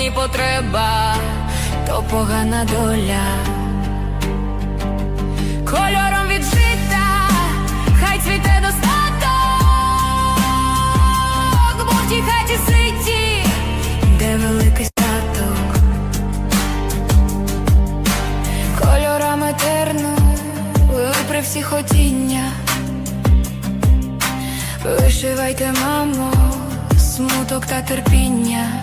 Ній потреба, то погана доля. Кольором від жита, хай цвіте достаток, бо в тій хаті ситі, де великий статок. Кольорами терну, випри всі хотіння. Вишивайте, мамо, смуток та терпіння.